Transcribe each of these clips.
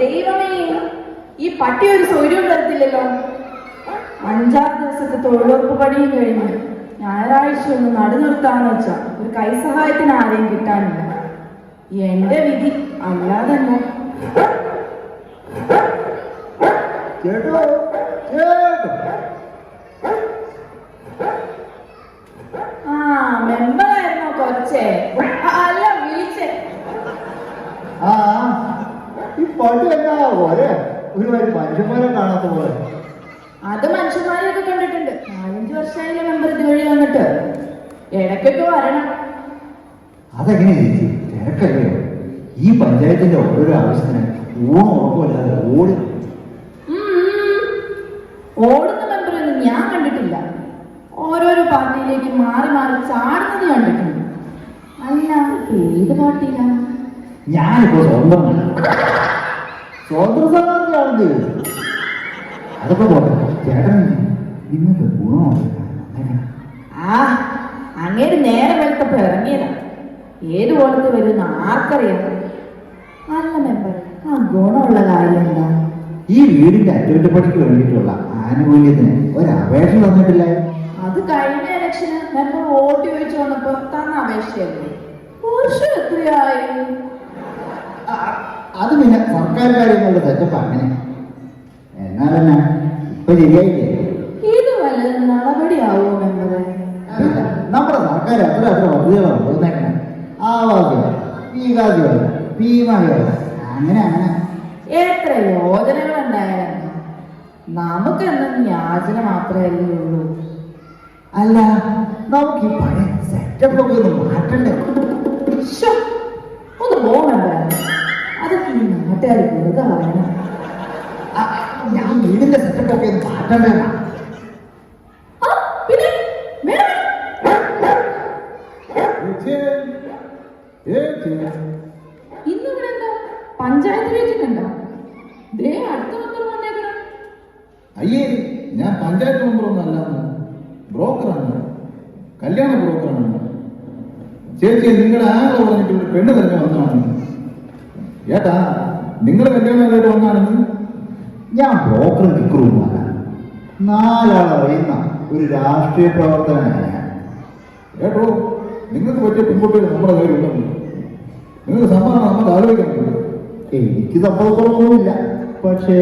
ദൈവമേ ഈ പട്ടി ഒരു സൗര്യം തരത്തില്ലല്ലോ അഞ്ചാറ് ദിവസത്തെ തൊഴിലുറപ്പ് പണിയും കഴിഞ്ഞു ഞായറാഴ്ച ഒന്ന് നടു നിർത്താന്ന് വെച്ചാ ഒരു കൈസഹായത്തിന് ആരെയും കിട്ടാനില്ല. എന്റെ വിധി അല്ലാതെ എന്താ? ചേട്ടോ ചേട്ടോ ആ മെമ്പറായിരുന്നോ കൊച്ചേ ആ, അല്ല വിളിച്ചേ. ആ ഈ പണ്ട് എന്താ പോലെ ഒരുമാതിരി മനുഷ്യന്മാരെ കാണാത്ത പോലെ. അത് മനുഷ്യന്മാരെയൊക്കെ കണ്ടിട്ടുണ്ട്. നാലഞ്ച് വർഷമായില്ലേ മെമ്പർ ഇതുവഴി വന്നിട്ട്. ഇടയ്ക്കൊക്കെ വരണം. അതെങ്ങനെ ചേച്ചി? തിരക്കല്ലേ? ഈ പഞ്ചായത്തിന്റെ ഓരോരോ ആവശ്യത്തിന് ഊണം ഉറപ്പില്ലാതെ ഓടി. ഓടുന്ന മെമ്പറൊന്നും ഞാൻ കണ്ടിട്ടില്ല. ഓരോരോ പാർട്ടിയിലേക്ക് മാറി മാറി ചാടുന്നത് കണ്ടിട്ടുണ്ട് അല്ല ഏത് പാർട്ടിയിലാണ് ഞാനിപ്പോ സ്വന്തം സ്വതന്ത്ര സ്ഥാനാർത്ഥിയാണെന്ന് അതൊക്കെ പോട്ടെ. ചേട്ടൻ നിങ്ങൾക്ക് ഗുണമുണ്ട് ആ അങ്ങേര് നേരെ വെളുത്തപ്പോ ഇറങ്ങിയതാ. ഏത് ഓടത്ത് വരുന്ന ആർക്കറിയാം. അല്ല മെമ്പർ ആ ഗുണമുള്ള കാര്യം എന്താ? ഈ വീടിന്റെ അറ്റകുറ്റപ്പണിക്ക് വേണ്ടിയിട്ടുള്ള ആനുകൂല്യത്തിന് ഒരു അപേക്ഷ തന്നിട്ടില്ലേ. അത് കഴിഞ്ഞ ഇലക്ഷന് നമ്മൾ വോട്ട് ചോദിച്ചു വന്നപ്പോ തന്ന അപേക്ഷയല്ലേ? വർഷം എത്രയായി? ആ, അത് പിന്നെ സർക്കാർ കാര്യങ്ങളുടെ തെറ്റപ്പ് അങ്ങനെ എന്നാലെന്നാ ഇപ്പൊ ശരിയായില്ലേ? ഇത് വല്ല നടപടിയാവോ മെമ്പറെ നമ്മുടെ സർക്കാർ എത്ര എത്ര പദ്ധതികളാണ് കൊടുത്തേക്കണം ആവാസ വികാസ് ഭീമ അങ്ങനെ അങ്ങനെ. എത്ര യോജനകൾ ഉണ്ടായാലും നമുക്കെന്നും യാചന മാത്രമേ ഉള്ളൂ. അല്ല നമുക്ക് ഈ പഴയ സെറ്റപ്പ് ഒക്കെ ഒന്ന് മാറ്റണ്ടേ? ഒന്ന് പോകണ്ടേ അതൊക്കെ ഈ നാട്ടുകാർ വെറുതെ പറയണം ഞാൻ വീടിന്റെ സെറ്റപ്പ് ഒക്കെ ഒന്ന് മാറ്റണ്ടേ ആ, പിന്നെ വേണം. ഇന്ന് ഇവിടെ എന്താ പഞ്ചായത്ത് മീറ്റിംഗ് ഉണ്ടോ ദേ അടുത്ത മെമ്പർ വന്നേക്കണം അയ്യേ ഞാൻ പഞ്ചായത്ത് മെമ്പറൊന്നും അല്ല ബ്രോക്കറാണ് കല്യാണ ബ്രോക്കറാണ് ചേച്ചി നിങ്ങളുടെ ആകെ പറഞ്ഞിട്ട് ഒരു പെണ്ണ് തന്നെ വന്നതാണ് ഏട്ടാ നിങ്ങളുടെ കല്യാണമായിട്ട് വന്നാണെന്ന് ഞാൻ ബ്രോക്കർ ടിക്കറുമാണ് നാലാളറിയുന്ന ഒരു രാഷ്ട്രീയ പ്രവർത്തകനാണ് ഞാൻ. ഏട്ടോ നിങ്ങൾക്ക് പറ്റിയ പെൺകുട്ടികൾ നമ്മുടെ കയ്യിലുണ്ടെന്ന് നിങ്ങൾ സമ്മാനം നമുക്ക് ആലോചിക്കാൻ എനിക്ക് സമ്മതക്കുറവൊന്നുമില്ല പക്ഷേ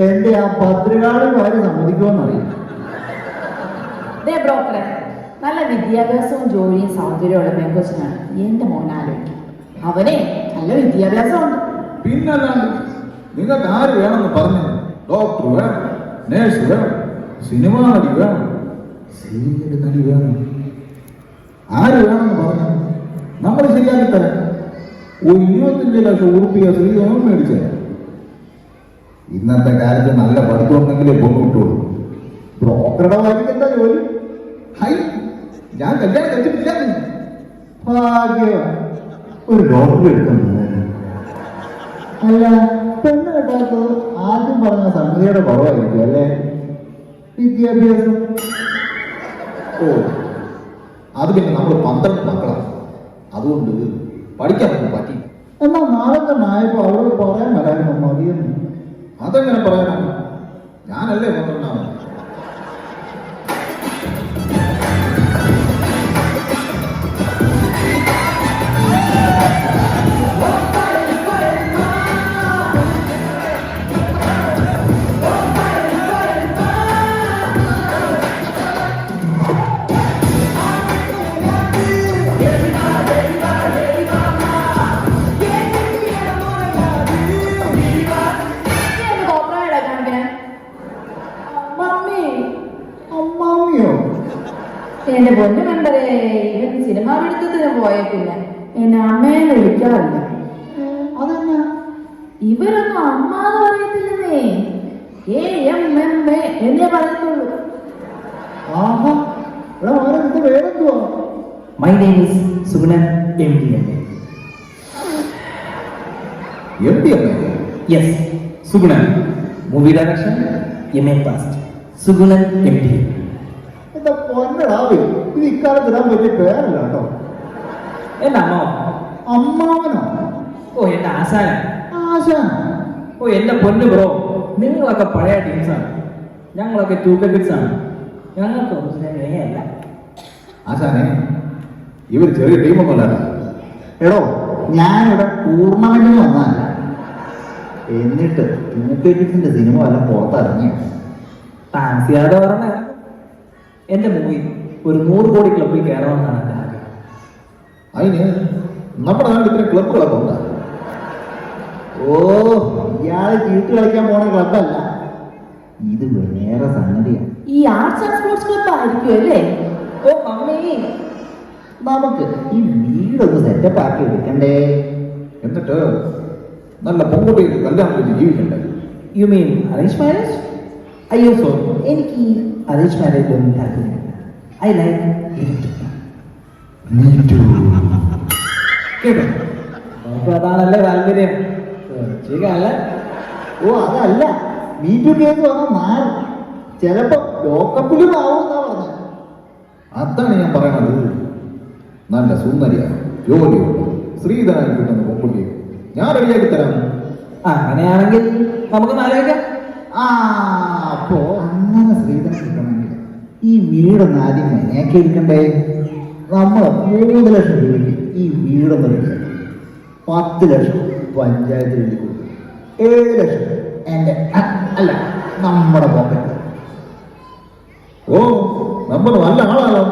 എന്റെ ആ പത്രികാളി കാര്യം സമ്മതിക്കുമെന്നറിയാം ബ്രോക്കറെ നല്ല വിദ്യാഭ്യാസവും ജോലിയും സൗന്ദര്യമുള്ള പെങ്കൊച്ചിനാണ് എന്റെ മോൻ അവനെ നല്ല വിദ്യാഭ്യാസമുണ്ട്. പിന്നല്ലാണ്ട് നിങ്ങൾക്ക് ആര് വേണമെന്ന് പറഞ്ഞു ഡോക്ടർ വേണം നേഴ്സ് വേണം സിനിമ നടി വേണം സീരിയൽ നടി വേണം. ആര് വേണമെന്ന് പറഞ്ഞു നമ്മൾ ശരിയാക്കി തരാം. ഒരു ഇരുപത്തഞ്ച് ലക്ഷം ഉറുപ്പിക ശ്രീധനം മേടിച്ചു ഇന്നത്തെ കാലത്ത് നല്ല പഠിത്തം ഉണ്ടെങ്കിലേ പൊങ്ങിട്ടുള്ളൂ ബ്രോക്കറുടെ വഴിക്ക് എന്താ ജോലി? ഹൈ ഞാൻ കല്യാണം കഴിച്ചിട്ടില്ല ഭാഗ്യം. ഒരു ഡോക്ടർ അല്ല പെണ്ണ് കേട്ടാത്തത് ആദ്യം പറഞ്ഞ സംഗതിയുടെ കുറവായിരിക്കും അല്ലേ? വിദ്യാഭ്യാസം. ഓ അത് പിന്നെ നമ്മൾ പന്ത്രണ്ട് മക്കളാണ്. അതുകൊണ്ട് പഠിക്കാൻ പറ്റി. എന്നാ നാളെ തന്നെ ആയപ്പോ അവരോട് പറയാൻ വരാനും മതിയെന്ന്. അതെങ്ങനെ പറയാനാണ്? ഞാനല്ലേ പന്ത്രണ്ടാമത്. എന്റെ പൊന്നു കണ്ടതേ ഇവൻ സിനിമാ പിടുത്തത്തിന് പോയ പിന്നെ എന്നെ അമ്മേന്ന് വിളിക്കാറില്ല. അതെന്നാ ഇവരൊന്നും അമ്മ എന്ന് പറയത്തില്ലെന്നേ. ഏ എം എം എ എന്നേ പറയത്തുള്ളൂ. ആഹാ ഇവിടെ ഓരോ പേരെന്തുവാ? My name is Sugunan MDMA. M P അല്ലേ Yes, Sugunan. Movie direction M A passed Sugunan M D എന്താ പൊന്നടാവേ ഇത് ഇക്കാലത്ത് ഇടാൻ പറ്റിയ പേരല്ല കേട്ടോ. എന്റെ അമ്മ? അമ്മാവനോ? ഓ എന്റെ ആശാന. ആശാൻ ഓ എന്റെ പൊന്നു ബ്രോ നിങ്ങളൊക്കെ പഴയ ടീംസാണ് ഞങ്ങളൊക്കെ ആണ് ഞങ്ങൾക്ക് അല്ല ആശാനെ ഇവർ ചെറിയ ടീമൊന്നും അല്ല എടോ ഞാനിവിടെ ടൂർണമെന്റിന് വന്നതല്ല. എന്നിട്ട് ടൂക്കേറ്റിന്റെ സിനിമ വല്ല പുറത്തിറങ്ങിയോ? താമസിയാതെ പറഞ്ഞ എന്റെ മൂവി ഒരു നൂറ് കോടി ക്ലബിൽ കയറണമെന്നാണ് എന്റെ ആഗ്രഹം. അതിന് നമ്മുടെ നാട്ടിൽ ഇത്ര ക്ലബുകളൊക്കെ ഉണ്ട്? ഓ ഇയാളെ ചീട്ട് കളിക്കാൻ പോണ ക്ലബല്ല ഇത് വേറെ സംഗതിയാണ് ഈ ആർട്സ് ആൻഡ് സ്പോർട്സ് ക്ലബ് ആയിരിക്കും അല്ലേ? ഓ മമ്മി നമുക്ക് ഈ വീടൊന്ന് സെറ്റപ്പ് ആക്കി എടുക്കണ്ടേ? എന്നിട്ട് നല്ല പൊങ്കുട്ടിയിൽ കല്യാണം കഴിച്ച് ജീവിക്കണ്ടേ യു മീൻ അറേഞ്ച് മാരേജ് അയ്യോ സോറി എനിക്ക് മാരേജ് ഒന്നും താല്പര്യമില്ല ഐ ലൈക്ക് കേട്ടോ? നമുക്ക് അതാണല്ലേ താല്പര്യം. ശരിയല്ല ഓ അതല്ല. മീറ്റു കേസ് വന്നാൽ മാറും. ചിലപ്പോ ലോക്കപ്പിലും ആവും എന്നാ പറഞ്ഞത് അതാണ് ഞാൻ പറയണത്. നല്ല സുന്ദരിയ ജോലിയുണ്ട് ശ്രീധനായി കിട്ടുന്ന പൊങ്കുട്ടി ഞാൻ റെഡിയാക്കി തരാം. അങ്ങനെയാണെങ്കിൽ നമുക്ക് ആലോചിക്കാം ആ. അപ്പോ അങ്ങനെ സ്ത്രീധനം കിട്ടണമെങ്കിൽ ഈ വീടൊന്ന് ആദ്യം എങ്ങനെയൊക്കെ ഇരിക്കണ്ടേ നമ്മൾ മൂന്ന് ലക്ഷം രൂപയ്ക്ക് ഈ വീടൊന്ന് എടുക്കുക പത്ത് ലക്ഷം പഞ്ചായത്തിൽ എഴുതി കൊടുക്കും ഏഴ് ലക്ഷം എന്റെ അല്ല നമ്മുടെ പോക്കറ്റ് ഓ നമ്മൾ നല്ല ആളാണോ.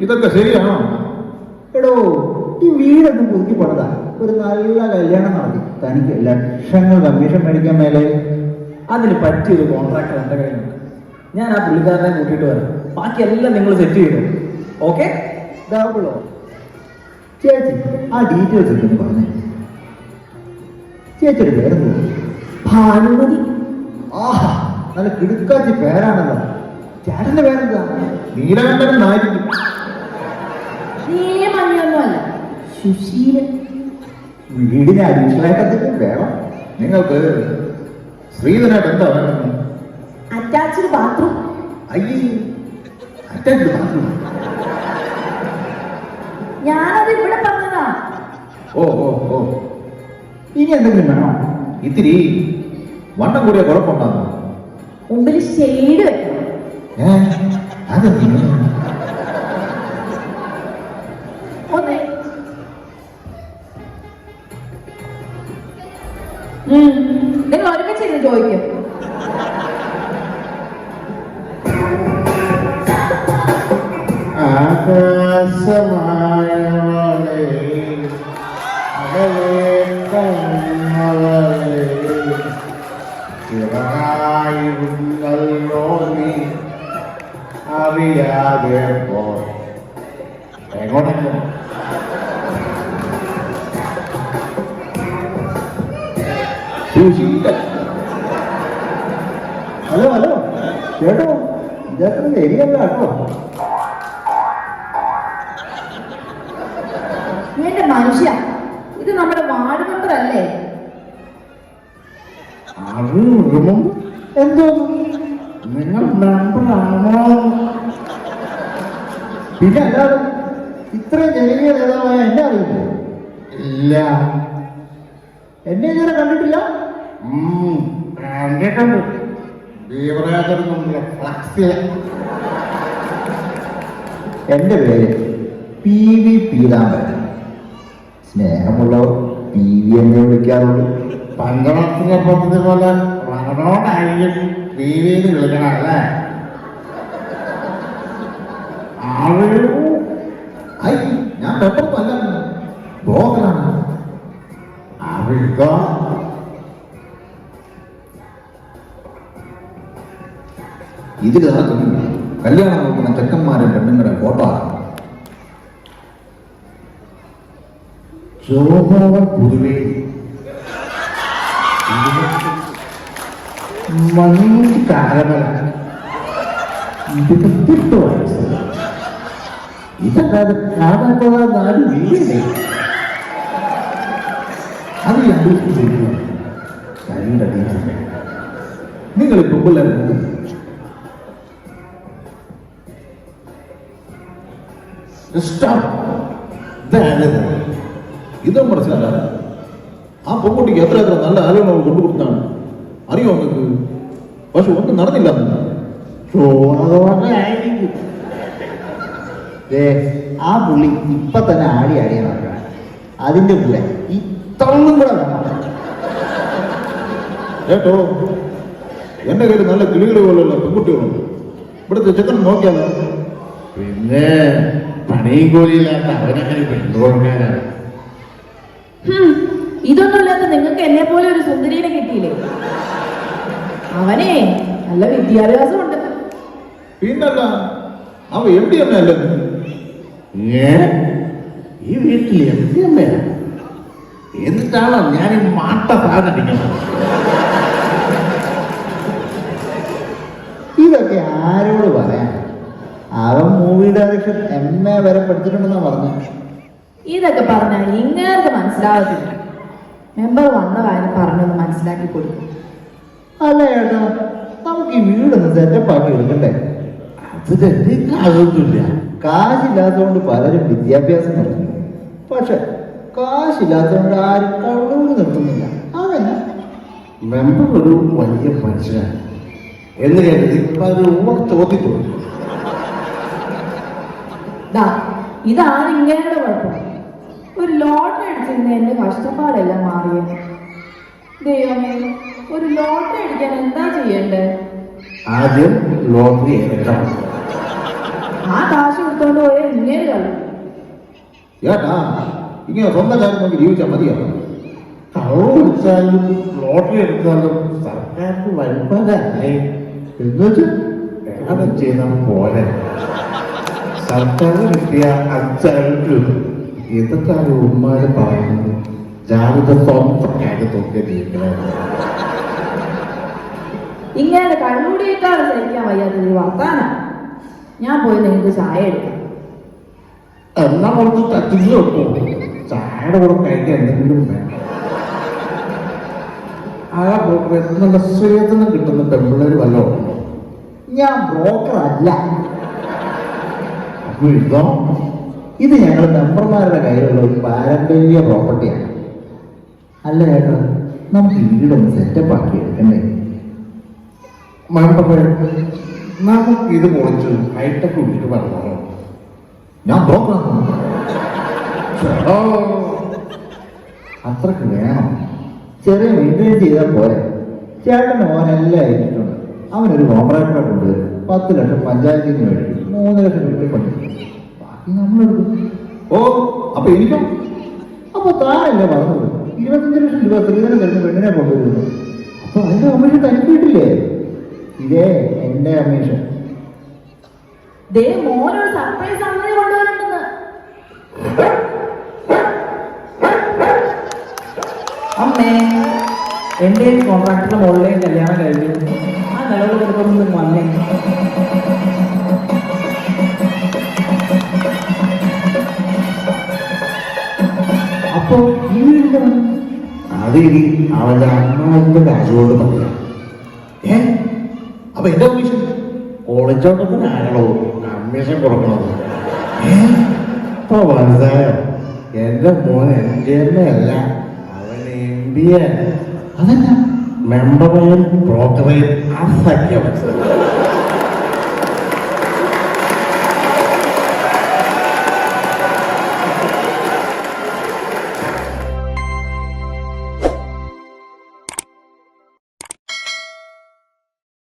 ഇതൊക്കെ ശരിയാണോ? എടോ ഈ വീടൊന്ന് പുതുക്കി പണിതാ. ഒരു നല്ല കല്യാണം നടത്തി. തനിക്ക് ലക്ഷങ്ങൾ കമ്മീഷൻ മേടിക്കാൻ മേലെ. അതിന് പറ്റിയൊരു കോൺട്രാക്ടർ എന്റെ കയ്യിലുണ്ട്. ഞാൻ ആ പുള്ളിക്കാരനെ കൂട്ടിയിട്ട് വരാം. ബാക്കിയെല്ലാം നിങ്ങൾ സെറ്റ് ചെയ്തു? ഓക്കെ ഡബിളോ ചേച്ചി ആ ഡീറ്റെയിൽസ് ഒക്കെ പറഞ്ഞു. ചേച്ചിയുടെ പേര് ഭാനുമതി. ആഹാ നല്ല കിടുക്കാച്ചി പേരാണല്ലോ. ചേട്ടന്റെ പേരെന്താ? നീലകണ്ഠനും നായിരിക്കും മഞ്ഞൊന്നുമല്ല സുശീലൻ. വീടിന് അഡീഷണൽ ആയിട്ട് എന്തെങ്കിലും വേണം നിങ്ങൾക്ക് ശ്രീധനായിട്ട് എന്താ വേണ്ടത്? അറ്റാച്ച്ഡ് ബാത്റൂം അയ്യേ അറ്റാച്ച്ഡ് ബാത്റൂം ഞാനത് ഇവിടെ പറഞ്ഞതാ. ഓ ഓ ഓ. ഇനി എന്തെങ്കിലും വേണോ? ഇത്തിരി വണ്ണം കൂടിയ കുഴപ്പമുണ്ടാകും മുമ്പിൽ ഷെയ്ഡ് വെക്കണം. ഏ അതെന്തിനു? ഒരുമിച്ചിരുന്ന് ചോദിക്കും ആകാശമായവളെ അകലെ കണ്ണവളെ ചിറകായിരുന്നല്ലോ നീ അറിയാതെ പോ എങ്ങോട്ടെങ്കിലും സുശീലൻ ഹലോ ഹലോ. കേട്ടോ? ചേട്ടൻ ശരിയല്ല കേട്ടോ എന്റെ മനുഷ്യ ഇത് നമ്മുടെ വാർഡ് മെമ്പർ അല്ലേ? എന്തോ? നിങ്ങൾ മെമ്പറാണോ പിന്നെ അല്ലാതെ ഇത്ര ജനകീയ നേതാവായ എന്നെ അറിയില്ല? ഇല്ല. എന്നെ ഇതുവരെ കണ്ടിട്ടില്ല? കണ്ടിട്ടുണ്ട്. എന്റെ പേര് പി വി പീതാമ്പരൻ സ്നേഹമുള്ളവർ പി വി എന്നെ വിളിക്കാറുള്ളൂ പന്തളത്തിലെ പദ്ധതി പോലെ റണോടായിരിക്കും പി വിന്ന് വിളിക്കണം അല്ലേ? അറിയൂ ഐ ഞാൻ പെട്ടെന്ന് അല്ല ബ്രോക്കറാണ് ഇതിൽ നടക്കുന്ന കല്യാണം നോക്കുന്ന ചെക്കന്മാരെ പെണ്ണുങ്ങളെ ഫോട്ടോ ജോഹോവൻ പൊതുവെ. മഞ്ഞ് കാലമല ഇരുപത്തെട്ട് വയസ്സ്. ഇതല്ലാതെ കാണാനുള്ള നാല് വീടില്ലേ അത് ഞാൻ കരിയുടെ ടീച്ചർ നിങ്ങൾ ഇത് മനസ്സിലാകാൻ ആ പെൺകുട്ടിക്ക് എത്ര എത്ര നല്ല ആലോചന കൊണ്ടുകൊടുത്താണ് അറിയോ നിങ്ങൾക്ക് പക്ഷെ ഒന്നും നടന്നില്ല അന്ന്. ചോറുകൊണ്ടായിരിക്കും ദേ, ആ പുള്ളി ഇപ്പൊ തന്നെ ആടി ആടിയ നടക്കണം അതിന്റെ കൂടെ ഈ തള്ളും കൂടെ വേണം കേട്ടോ എന്റെ കയ്യിൽ നല്ല കിളികൾ പോലുള്ള പെൺകുട്ടികളുണ്ട് ഇവിടുത്തെ ചെക്കൻ നോക്കിയാലോ പിന്നെ പണിയും കൂലിയില്ലാത്ത അവനങ്ങനെ പെണ്ണുകൊടുക്കാനാണ് ഇതൊന്നുമില്ലാത്ത നിങ്ങൾക്ക് എന്നെ പോലെ ഒരു സുന്ദരീനെ കിട്ടിയില്ലേ? അവനെ നല്ല വിദ്യാഭ്യാസം ഉണ്ട് പിന്നല്ല അവ എം ഡി എം അല്ലേ? ഏ ഈ വീട്ടിൽ എന്തേ എന്നിട്ടാണോ ഞാൻ ഈ മാട്ട സാധനിക്കുന്നത് ഡയറക്ഷൻ എം എ വരെ പഠിച്ചിട്ടുണ്ടെന്നാ പറഞ്ഞു ഇതൊക്കെ പറഞ്ഞാൽ ഇങ്ങനത്തെ മനസ്സിലാവത്തില്ല. മെമ്പർ വന്ന കാര്യം പറഞ്ഞൊന്ന് മനസ്സിലാക്കി കൊടുക്കും. അല്ല ഏട്ടാ നമുക്ക് ഈ വീടൊന്ന് സെറ്റപ്പ് ആക്കി എടുക്കണ്ടേ? അത് കാശൊന്നുമില്ല കാശില്ലാത്തതുകൊണ്ട് പലരും വിദ്യാഭ്യാസം നടത്തുന്നു. പക്ഷെ കാശില്ലാത്തതുകൊണ്ട് ആരും കള്ളൂര് നിർത്തുന്നില്ല. അതല്ല മെമ്പർ ഒരു വലിയ മനുഷ്യനാണ്. എന്ന് കരുതി ഇപ്പൊ അത് ഉമ്മ ദാ ഇതാണ് ഇങ്ങനെയുള്ള കുഴപ്പം. ഒരു ലോട്ടറി അടിച്ചിരുന്ന എന്റെ കഷ്ടപ്പാടെല്ലാം മാറിയത് ദൈവമേ ഒരു ലോട്ടറി അടിക്കാൻ എന്താ ചെയ്യണ്ടേ? ആദ്യം ലോട്ടറി എടുക്കണം ആ കാശ് കൊടുത്തോണ്ട് പോയ ഇങ്ങനെ കളി ഏട്ടാ ഇങ്ങനെ സ്വന്തം കാര്യം നമുക്ക് ജീവിച്ചാൽ മതിയാവും കള്ളു കുടിച്ചാലും ലോട്ടറി എടുത്താലും സർക്കാരിന് വരുമ്പോഴല്ലേ എന്നുവെച്ച് ചെയ്താൽ പോലെ സർക്കാരിന് കിട്ടിയ അഞ്ചായിരം രൂപ. ഇതൊക്കെയാണ് ഉമ്മാര് പറയുന്നത് ജാഗ്രത സ്വന്തം കാര്യത്തൊക്കെ ജീവിക്കണേ ഇങ്ങനെ കണ്ണൂടിയേക്കാൾ സഹിക്കാൻ വയ്യാത്തൊരു വർത്താന. ഞാൻ പോയി നിങ്ങൾക്ക് ചായ എടുക്കാം. എന്നാ കുറച്ച് തട്ടിച്ച് വെക്കും. ചായയുടെ കൂടെ കഴിക്കാൻ എന്തെങ്കിലും വേണം. ആ ബ്രോക്കർ നല്ല സ്വേദന കിട്ടുന്ന പെമ്പിള്ളേർ വല്ലതും ഞാൻ ബ്രോക്കർ അല്ല അപ്പൊ ഇതോ ഞങ്ങൾ മെമ്പർമാരുടെ കയ്യിലുള്ള ഒരു പാരമ്പര്യ പ്രോപ്പർട്ടിയാണ്. അല്ല ചേട്ടാ നമുക്ക് വീടൊന്ന് സെറ്റപ്പ് ആക്കി എടുക്കണ്ടേ? മെമ്പർ നമുക്ക് ഇത് പൊളിച്ച് ഹൈടെക് വിട്ടിട്ട് പറഞ്ഞോ ഞാൻ അത്രയ്ക്ക് വേണം. ചെറിയ മെയിന്റെയിൻ ചെയ്താൽ പോരെ. ചേട്ടൻ മോനെല്ലാം ഇട്ടിട്ടുണ്ട് അവനൊരു കോൺട്രാക്ടറെ കൊണ്ടുവരും. പത്ത് ലക്ഷം പഞ്ചായത്തിൽ നിന്ന് മേടിക്കും മൂന്ന് ലക്ഷം രൂപ പഠിക്കും ബാക്കി നമ്മളെടുക്കും ഓ അപ്പൊ എനിക്കും അപ്പൊ താനല്ലേ പറഞ്ഞത് ഇരുപത്തഞ്ച് ലക്ഷം രൂപ സ്ത്രീധനം തരുന്ന പെണ്ണിനെ കൊണ്ടുവരുന്നു. അപ്പൊ അതിന്റെ കമ്മീഷൻ തനിക്ക് ഇതേ എന്റെ കമ്മീഷൻ അമ്മേ എന്റെ കോൺട്രാക്ടറുടെ മുകളിലേക്ക് കല്യാണം കഴിഞ്ഞു. നിലവിൽ കൊടുക്കുമ്പോൾ വന്നേ അപ്പൊ ഈ പണി? അത് ഇനി അവളുടെ അമ്മാവിന്റെ രാജുവോട് പറയാം. ഏ? അപ്പൊ എന്താ കമ്മീഷൻ ഒളിച്ചോട്ടത്തിനാണല്ലോ കമ്മീഷൻ കൊടുക്കണത്? ഇപ്പൊ മനസ്സിലായോ? എന്റെ മോൻ എന്റെ അല്ല അവൻ എം ബി അതെന്നാ മെമ്പറേയും ബ്രോക്കറേയും അസഖ്യം